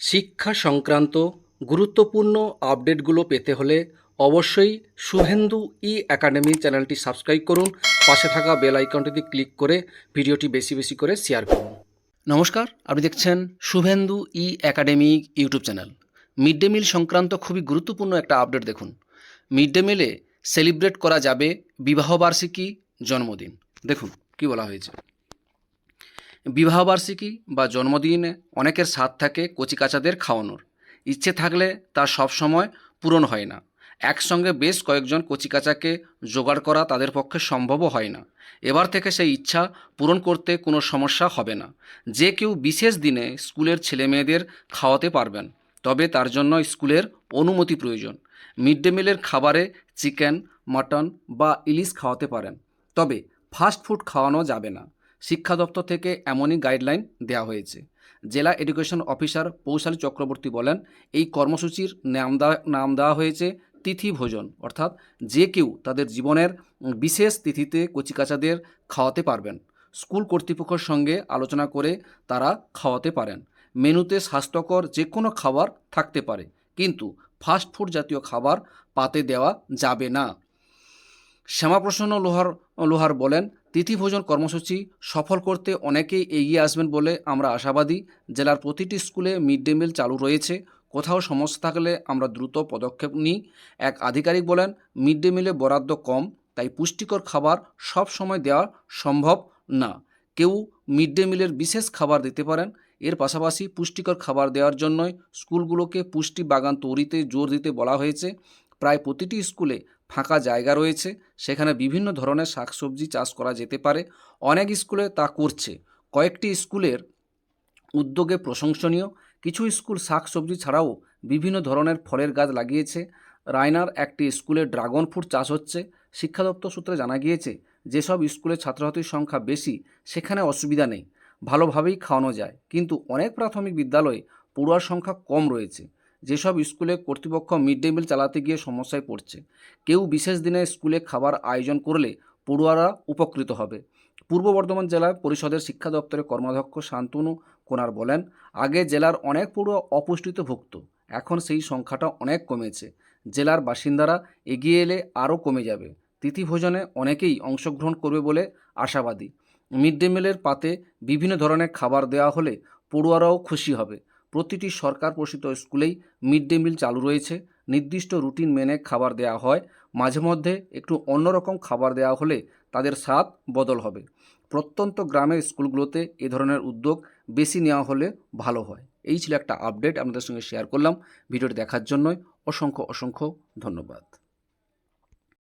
শিক্ষা সংক্রান্ত গুরুত্বপূর্ণ আপডেটগুলো পেতে হলে অবশ্যই শুভেন্দু ই একাডেমি চ্যানেলটি সাবস্ক্রাইব করুন। পাশে থাকা বেল আইকনটিতে ক্লিক করে ভিডিওটি বেশি বেশি করে শেয়ার করুন। নমস্কার, আপনি দেখছেন Shuvendu E academy YouTube channel. Mid day meal সংক্রান্ত খুবই গুরুত্বপূর্ণ একটা আপডেট দেখুন। মিড ডে মিলে সেলিব্রেট করা যাবে বিবাহবার্ষিকী জন্মদিন। দেখুন, কি বলা হয়েছে। বিবাহবার্ষিকী বা জন্মদিনে অনেকের স্বাদ থাকে কচিকাচাদের খাওয়ানোর। ইচ্ছে থাকলে তা সব সময় পূরণ হয় না। একসঙ্গে বেশ কয়েকজন কচিকাচাকে জোগাড় করা তাদের পক্ষে সম্ভবও হয় না। এবার থেকে সেই ইচ্ছা পূরণ করতে কোনো সমস্যা হবে না। যে কেউ বিশেষ দিনে স্কুলের ছেলেমেয়েদের খাওয়াতে পারবেন, তবে তার জন্য স্কুলের অনুমতি প্রয়োজন। মিড ডে মিলের খাবারে চিকেন, মাটন বা ইলিশ খাওয়াতে পারেন, তবে ফাস্ট ফুড খাওয়ানো যাবে না। শিক্ষা দপ্তর থেকে এমনই গাইডলাইন দেওয়া হয়েছে। জেলা এডুকেশন অফিসার পৌশালী চক্রবর্তী বলেন, এই কর্মসূচির নাম দেওয়া নাম দেওয়া হয়েছে তিথি ভোজন। অর্থাৎ যে কেউ তাদের জীবনের বিশেষ তিথিতে কচিকাচাদের খাওয়াতে পারবেন। স্কুল কর্তৃপক্ষের সঙ্গে আলোচনা করে তারা খাওয়াতে পারেন। মেনুতে স্বাস্থ্যকর যে কোনো খাবার থাকতে পারে, কিন্তু ফাস্ট ফুড জাতীয় খাবার পাতে দেওয়া যাবে না। শ্যামাপ্রসন্ন লোহার লোহার বলেন তিথিভোজন কর্মসূচি সফল করতে অনেকেই এগিয়ে আসবেন বলে আমরা আশাবাদী। জেলার প্রতিটি স্কুলে মিড ডে মিল চালু রয়েছে। কোথাও সমস্যা থাকলে আমরা দ্রুত পদক্ষেপ নিই। এক আধিকারিক বলেন, মিড ডে মিলে বরাদ্দ কম, তাই পুষ্টিকর খাবার সব সময় দেওয়া সম্ভব না। কেউ মিড ডে মিলের বিশেষ খাবার দিতে পারেন। এর পাশাপাশি পুষ্টিকর খাবার দেওয়ার জন্যই স্কুলগুলোকে পুষ্টি বাগান তৈরিতে জোর দিতে বলা হয়েছে। প্রায় প্রতিটি স্কুলে ফাঁকা জায়গা রয়েছে, সেখানে বিভিন্ন ধরনের শাকসবজি চাষ করা যেতে পারে। অনেক স্কুলে তা করছে। কয়েকটি স্কুলের উদ্যোগে প্রশংসনীয়। কিছু স্কুল শাকসবজি ছাড়াও বিভিন্ন ধরনের ফলের গাছ লাগিয়েছে। রায়নার একটি স্কুলে ড্রাগন ফ্রুট চাষ হচ্ছে। শিক্ষা দপ্তর সূত্রে জানা গিয়েছে, যেসব স্কুলে ছাত্রছাত্রীর সংখ্যা বেশি, সেখানে অসুবিধা নেই। ভালোভাবেই খাওয়ানো যায়। কিন্তু অনেক প্রাথমিক বিদ্যালয়ে পড়ুয়ার সংখ্যা কম রয়েছে। যেসব স্কুলে কর্তৃপক্ষ মিড ডে মিল চালাতে গিয়ে সমস্যায় পড়ছে, কেউ বিশেষ দিনে স্কুলে খাবার আয়োজন করলে পড়ুয়ারা উপকৃত হবে। পূর্ব বর্ধমান জেলা পরিষদের শিক্ষা দপ্তরের কর্মাধ্যক্ষ শান্তনু কোনার বলেন, আগে জেলার অনেক পড়ুয়া অপুষ্টিতে ভুগত এখন সেই সংখ্যাটা অনেক কমেছে। জেলার বাসিন্দারা এগিয়ে এলে আরও কমে যাবে। তিথিভোজনে অনেকেই অংশগ্রহণ করবে বলে আশাবাদী। মিড ডে মিলের পাতে বিভিন্ন ধরনের খাবার দেওয়া হলে পড়ুয়ারাও খুশি হবে। প্রতিটি সরকার পোষিত স্কুলেই মিড ডে মিল চালু রয়েছে। নির্দিষ্ট রুটিন মেনে খাবার দেওয়া হয়। মাঝে মধ্যে একটু অন্যরকম খাবার দেওয়া হলে তাদের স্বাদ বদল হবে। প্রত্যন্ত গ্রামের স্কুলগুলোতে এ ধরনের উদ্যোগ বেশি নেওয়া হলে ভালো হয়। এই ছিল একটা আপডেট আপনাদের সঙ্গে শেয়ার করলাম। ভিডিওটি দেখার জন্যই অসংখ্য অসংখ্য ধন্যবাদ।